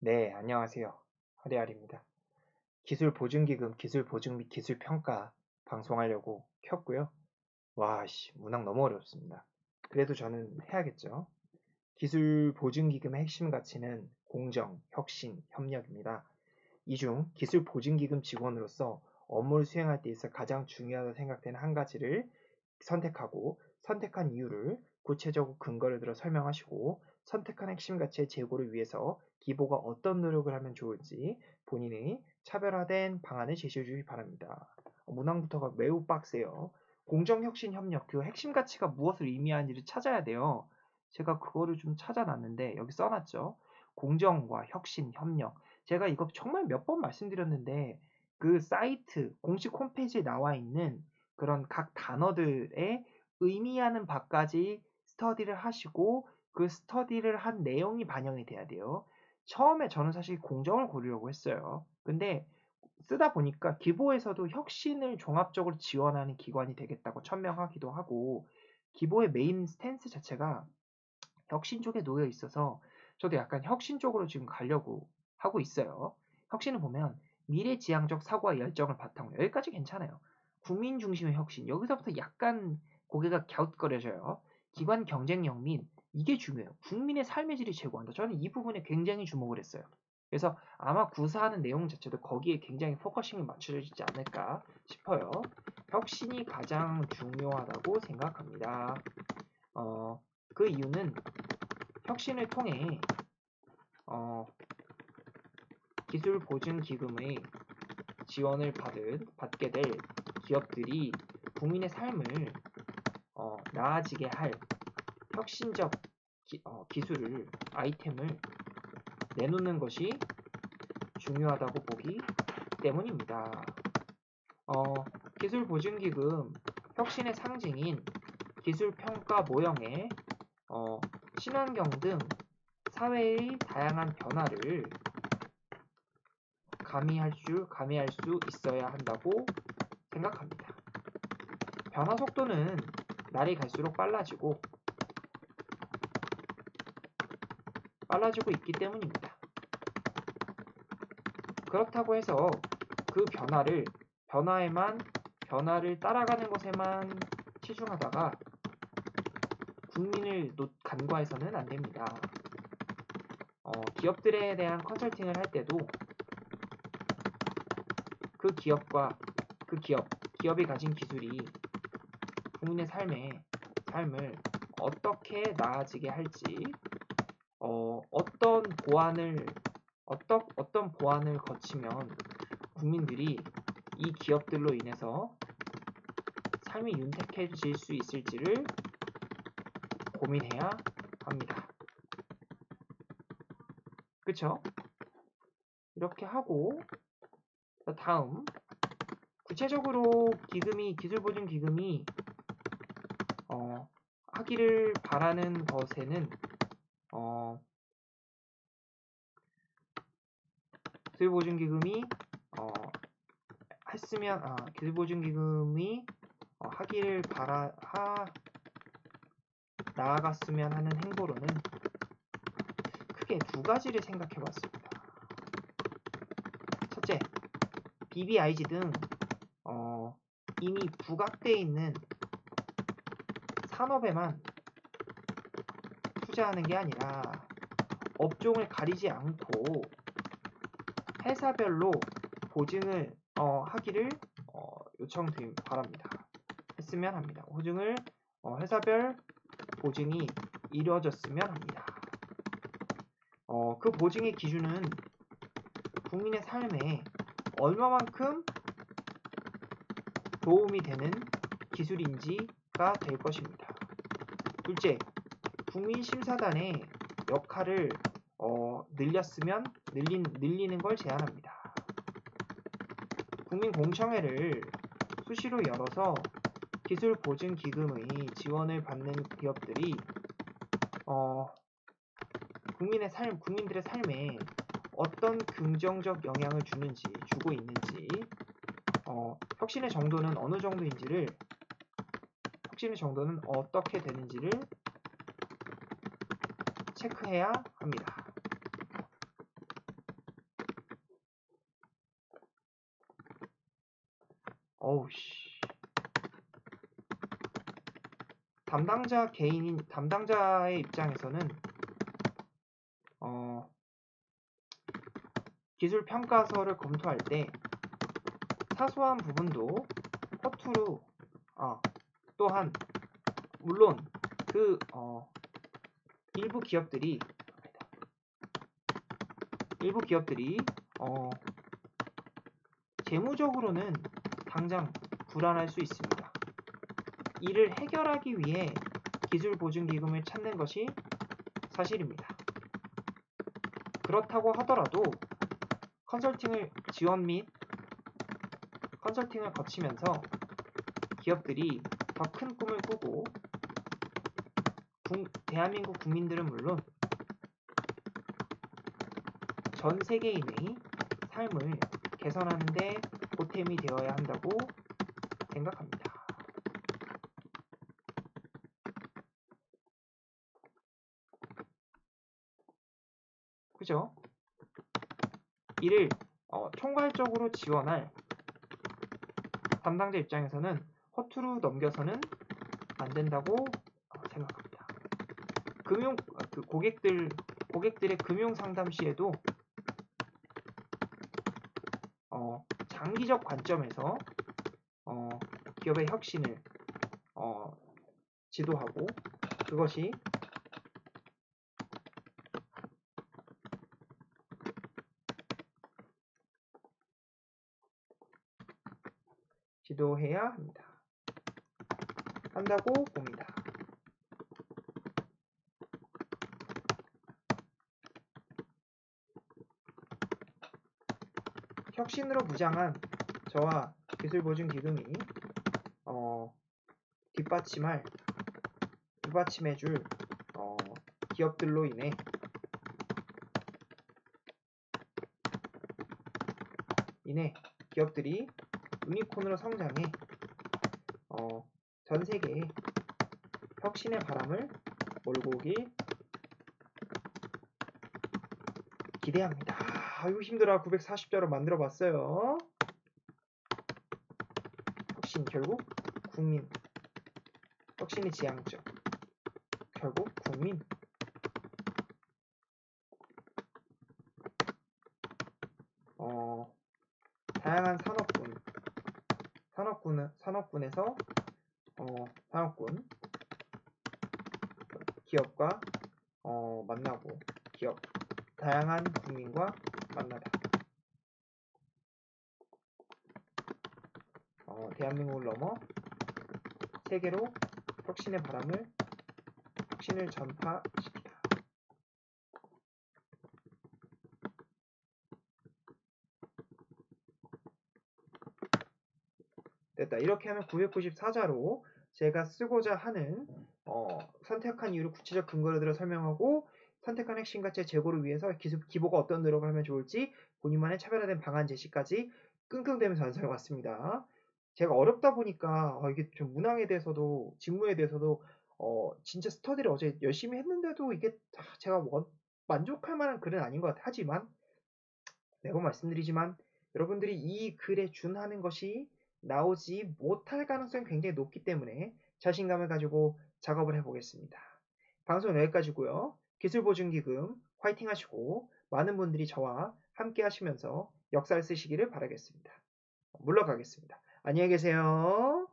네, 안녕하세요. 허리알입니다. 기술 보증기금, 기술 보증 및 기술 평가 방송하려고 켰고요. 와, 씨, 문항 너무 어렵습니다. 그래도 저는 해야겠죠. 기술 보증기금의 핵심 가치는 공정, 혁신, 협력입니다. 이 중 기술 보증기금 직원으로서 업무를 수행할 때 있어 가장 중요하다고 생각되는 한 가지를 선택하고 선택한 이유를 구체적으로 근거를 들어 설명하시고 선택한 핵심 가치의 제고를 위해서 기보가 어떤 노력을 하면 좋을지 본인의 차별화된 방안을 제시해 주기 바랍니다. 문항부터가 매우 빡세요. 공정혁신협력 그 핵심 가치가 무엇을 의미하는지를 찾아야 돼요. 제가 그거를 좀 찾아놨는데 여기 써놨죠. 공정과 혁신, 협력. 제가 이거 정말 몇 번 말씀드렸는데 그 사이트 공식 홈페이지에 나와 있는 그런 각 단어들의 의미하는 바까지 스터디를 하시고 그 스터디를 한 내용이 반영이 돼야 돼요. 처음에 저는 사실 공정을 고르려고 했어요. 근데 쓰다 보니까 기보에서도 혁신을 종합적으로 지원하는 기관이 되겠다고 천명하기도 하고 기보의 메인 스탠스 자체가 혁신 쪽에 놓여 있어서 저도 약간 혁신 쪽으로 지금 가려고 하고 있어요. 혁신을 보면 미래지향적 사고와 열정을 바탕으로 여기까지 괜찮아요. 국민 중심의 혁신 여기서부터 약간 고개가 갸웃거려져요. 기관 경쟁력 및 이게 중요해요. 국민의 삶의 질이 제고한다. 저는 이 부분에 굉장히 주목을 했어요. 그래서 아마 구사하는 내용 자체도 거기에 굉장히 포커싱이 맞춰지지 않을까 싶어요. 혁신이 가장 중요하다고 생각합니다. 어, 그 이유는 혁신을 통해 어, 기술 보증 기금의 지원을 받은 받게 될 기업들이 국민의 삶을 어, 나아지게 할 혁신적 기, 어, 기술을 아이템을 내놓는 것이 중요하다고 보기 때문입니다. 어, 기술 보증기금 혁신의 상징인 기술 평가 모형에 어, 친환경 등 사회의 다양한 변화를 가미할 수, 가미할 수 있어야 한다고 생각합니다. 변화 속도는 날이 갈수록 빨라지고 빨라지고 있기 때문입니다. 그렇다고 해서 그 변화를 변화에만 변화를 따라가는 것에만 치중하다가 국민을 간과해서는 안 됩니다. 어, 기업들에 대한 컨설팅을 할 때도 그 기업과 그 기업, 기업이 가진 기술이 국민의 삶에 삶을 어떻게 나아지게 할지 어, 어떤 보안을 어떤 어떤 보안을 거치면 국민들이 이 기업들로 인해서 삶이 윤택해질 수 있을지를 고민해야 합니다. 그쵸? 이렇게 하고 다음 구체적으로 기금이 기술보증 기금이 어, 하기를 바라는 것에는 어, 기술보증기금이 어, 했으면 아, 기술보증기금이 어, 하기를 바라 하 나아갔으면 하는 행보로는 크게 두 가지를 생각해 봤습니다. 첫째, BBIG 등 어, 이미 부각되어 있는 산업에만 투자하는 게 아니라 업종을 가리지 않고 회사별로 보증을 어, 하기를 어, 요청드림 바랍니다. 했으면 합니다. 보증을 어, 회사별 보증이 이루어졌으면 합니다. 어, 그 보증의 기준은 국민의 삶에 얼마만큼 도움이 되는 기술인지가 될 것입니다. 둘째, 국민심사단의 역할을 어, 늘렸으면 늘린, 늘리는 걸 제안합니다. 국민공청회를 수시로 열어서 기술보증기금의 지원을 받는 기업들이 어, 국민의 삶, 국민들의 삶에 어떤 긍정적 영향을 주는지, 주고 있는지, 어, 혁신의 정도는 어느 정도인지를, 혁신의 정도는 어떻게 되는지를 체크해야 합니다. 어우씨. 담당자 개인인, 담당자의 입장에서는, 어, 기술 평가서를 검토할 때, 사소한 부분도 허투루, 어, 또한, 물론, 그, 어, 일부 기업들이 일부 기업들이 어, 재무적으로는 당장 불안할 수 있습니다. 이를 해결하기 위해 기술 보증 기금을 찾는 것이 사실입니다. 그렇다고 하더라도 컨설팅을 지원 및 컨설팅을 거치면서 기업들이 더 큰 꿈을 꾸고 국, 대한민국 국민들은 물론 전 세계인의 삶을 개선하는 데 보탬이 되어야 한다고 생각합니다. 그죠? 이를 어, 총괄적으로 지원할 담당자 입장에서는 허투루 넘겨서는 안 된다고 어, 생각합니다. 금융 어, 그 고객들 고객들의 금융 상담 시에도 어, 장기적 관점에서 어, 기업의 혁신을 어, 지도하고 그것이 지도해야 합니다. 한다고 봅니다. 혁신으로 무장한 저와 기술보증기금이 어, 뒷받침할 뒷받침해줄 어, 기업들로 인해 인해 기업들이 유니콘으로 성장해 어, 전 세계에 혁신의 바람을 몰고 오길 기대합니다. 아유 힘들어. 940자로 만들어 봤어요. 혁신 결국 국민. 혁신의 지향점 결국 국민. 어, 다양한 산업군. 산업군은 산업군에서 어, 산업군. 기업과 어, 만나고 기업. 다양한 국민과 만나다. 어, 대한민국을 넘어 세계로 혁신의 바람을 혁신을 전파시키다. 됐다. 이렇게 하면 994자로 제가 쓰고자 하는 어, 선택한 이유를 구체적 근거를 들어 설명하고 선택한 핵심 가치의 제고를 위해서 기보가 어떤 노력을 하면 좋을지 본인만의 차별화된 방안 제시까지 끙끙대면서 완성해 왔습니다. 제가 어렵다 보니까 어, 이게 좀 문항에 대해서도 직무에 대해서도 어, 진짜 스터디를 어제 열심히 했는데도 이게 아, 제가 원, 만족할 만한 글은 아닌 것 같아요. 하지만 매번 말씀드리지만 여러분들이 이 글에 준하는 것이 나오지 못할 가능성이 굉장히 높기 때문에 자신감을 가지고 작업을 해보겠습니다. 방송 여기까지고요. 기술보증기금 화이팅 하시고 많은 분들이 저와 함께 하시면서 역사를 쓰시기를 바라겠습니다. 물러가겠습니다. 안녕히 계세요.